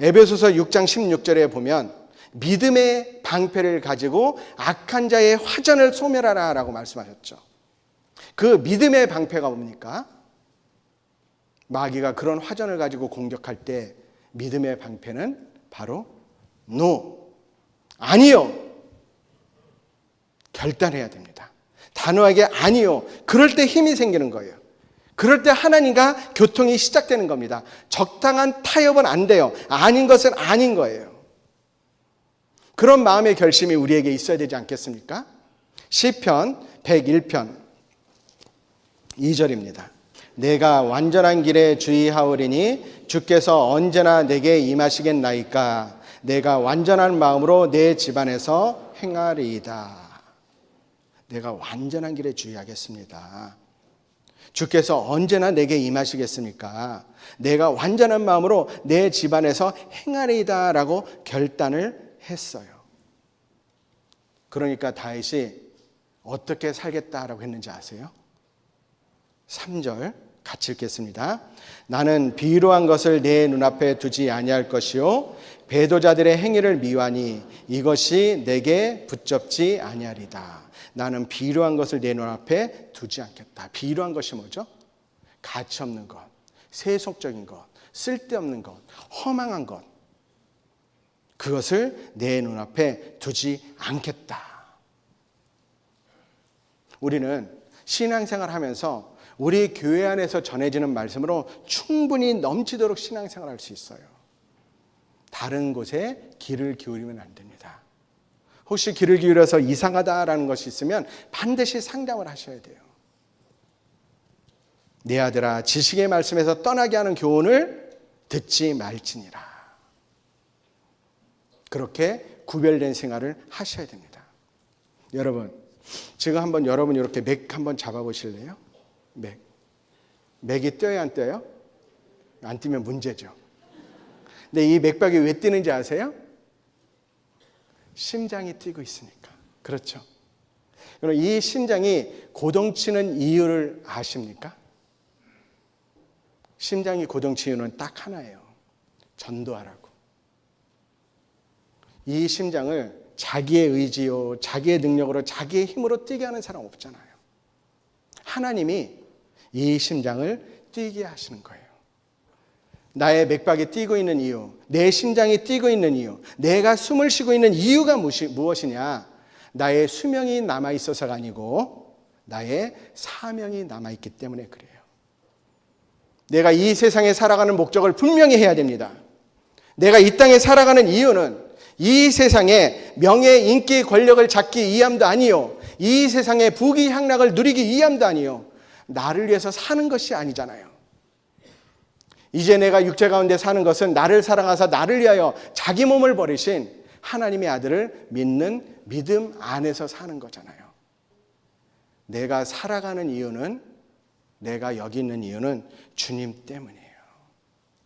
에베소서 6장 16절에 보면 믿음의 방패를 가지고 악한 자의 화전을 소멸하라 라고 말씀하셨죠. 그 믿음의 방패가 뭡니까? 마귀가 그런 화전을 가지고 공격할 때 믿음의 방패는 바로 노. 아니요. 결단해야 됩니다. 단호하게 아니요. 그럴 때 힘이 생기는 거예요. 그럴 때 하나님과 교통이 시작되는 겁니다. 적당한 타협은 안 돼요. 아닌 것은 아닌 거예요. 그런 마음의 결심이 우리에게 있어야 되지 않겠습니까? 시편 101편 2절입니다. 내가 완전한 길에 주의하오리니 주께서 언제나 내게 임하시겠나이까 내가 완전한 마음으로 내 집안에서 행하리이다. 내가 완전한 길에 주의하겠습니다. 주께서 언제나 내게 임하시겠습니까? 내가 완전한 마음으로 내 집안에서 행하리이다 라고 결단을 했어요. 그러니까 다윗이 어떻게 살겠다라고 했는지 아세요? 3절 같이 읽겠습니다. 나는 비루한 것을 내 눈앞에 두지 아니할 것이요 배도자들의 행위를 미워하니 이것이 내게 붙잡지 아니하리다. 나는 비루한 것을 내 눈앞에 두지 않겠다. 비루한 것이 뭐죠? 가치 없는 것, 세속적인 것, 쓸데없는 것, 허망한 것. 그것을 내 눈앞에 두지 않겠다. 우리는 신앙생활 하면서 우리 교회 안에서 전해지는 말씀으로 충분히 넘치도록 신앙생활 할 수 있어요. 다른 곳에 길을 기울이면 안 됩니다. 혹시 길을 기울여서 이상하다라는 것이 있으면 반드시 상담을 하셔야 돼요. 내 아들아, 지식의 말씀에서 떠나게 하는 교훈을 듣지 말지니라. 그렇게 구별된 생활을 하셔야 됩니다. 여러분, 지금 한번 여러분 이렇게 맥 한번 잡아 보실래요? 맥. 맥이 뛰어야 안 뛰어요? 안 뛰면 문제죠. 근데 이 맥박이 왜 뛰는지 아세요? 심장이 뛰고 있으니까. 그렇죠. 그럼 이 심장이 고동치는 이유를 아십니까? 심장이 고동치 이유는 딱 하나예요. 전도하라고. 이 심장을 자기의 의지요, 자기의 능력으로, 자기의 힘으로 뛰게 하는 사람 없잖아요. 하나님이 이 심장을 뛰게 하시는 거예요. 나의 맥박이 뛰고 있는 이유, 내 심장이 뛰고 있는 이유, 내가 숨을 쉬고 있는 이유가 무엇이냐? 나의 수명이 남아 있어서가 아니고 나의 사명이 남아 있기 때문에 그래요. 내가 이 세상에 살아가는 목적을 분명히 해야 됩니다. 내가 이 땅에 살아가는 이유는 이 세상에 명예, 인기, 권력을 잡기 위함도 아니요. 이 세상의 부귀 향락을 누리기 위함도 아니요. 나를 위해서 사는 것이 아니잖아요. 이제 내가 육체 가운데 사는 것은 나를 사랑하사 나를 위하여 자기 몸을 버리신 하나님의 아들을 믿는 믿음 안에서 사는 거잖아요. 내가 살아가는 이유는 내가 여기 있는 이유는 주님 때문이에요.